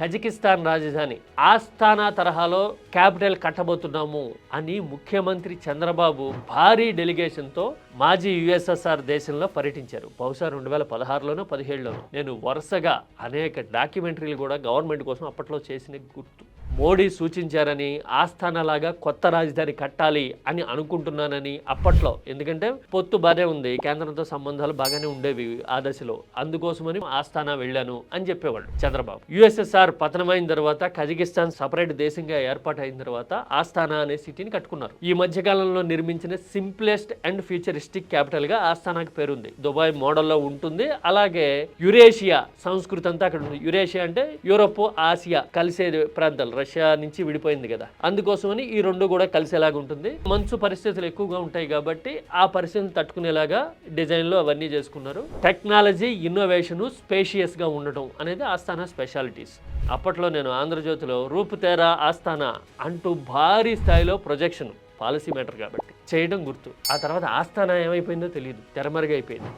Kazakhstan రాజధాని ఆస్థానా తరహాలో capital కట్టబోతున్నాము అని ముఖ్యమంత్రి చంద్రబాబు భారీ డెలిగేషన్తో మాజీ యుఎస్ఎస్ఆర్ దేశంలో పర్యటించారు. బహుశా రెండు వేల పదహారులోనో పదిహేడులోనో. నేను వరుసగా అనేక డాక్యుమెంటరీలు కూడా గవర్నమెంట్ కోసం అప్పట్లో చేసిన గుర్తు. మోడీ సూచించారని ఆస్థానలాగా కొత్త రాజధాని కట్టాలి అని అనుకుంటున్నానని అప్పట్లో. ఎందుకంటే పొత్తు బాగానే ఉంది. కేంద్రంతో సంబంధాలు బాగానే ఉండేవి ఆ దశలో. అందుకోసమని ఆస్థానా వెళ్ళాను అని చెప్పేవాడు చంద్రబాబు. యుఎస్ఎస్ఆర్ పతనమైన తర్వాత కజకిస్తాన్ సపరేట్ దేశంగా ఏర్పాటు అయిన తర్వాత ఆస్థానా అనే సిటీని కట్టుకున్నారు. ఈ మధ్యకాలంలో నిర్మించిన సింప్లెస్ట్ అండ్ ఫ్యూచరిస్టిక్ క్యాపిటల్గా ఆస్థానాకి పేరుంది. దుబాయ్ మోడల్లో ఉంటుంది. అలాగే యురేషియా సంస్కృతి అంతా అక్కడ ఉంది. యురేషియా అంటే యూరోప్ ఆసియా కలిసే ప్రాంతాలు. రష్యా నుంచి విడిపోయింది కదా. అందుకోసమని ఈ రెండు కూడా కలిసేలాగా ఉంటుంది? మంచు పరిస్థితులు ఎక్కువగా ఉంటాయి కాబట్టి ఆ పరిస్థితులు తట్టుకునేలాగా డిజైన్లు అవన్నీ చేసుకున్నారు. టెక్నాలజీ ఇన్నోవేషన్ స్పేషియస్గా ఉండటం అనేది ఆస్థానా స్పెషాలిటీస్. అప్పట్లో నేను ఆంధ్రజ్యోతిలో రూపుతేరా ఆస్థానా అంటూ భారీ స్థాయిలో ప్రొజెక్షన్ పాలసీ మ్యాటర్ కాబట్టి. చేయడం గుర్తు. ఆ తర్వాత ఆస్థానా ఏమైపోయిందో తెలియదు తెరమరుగైపోయింది.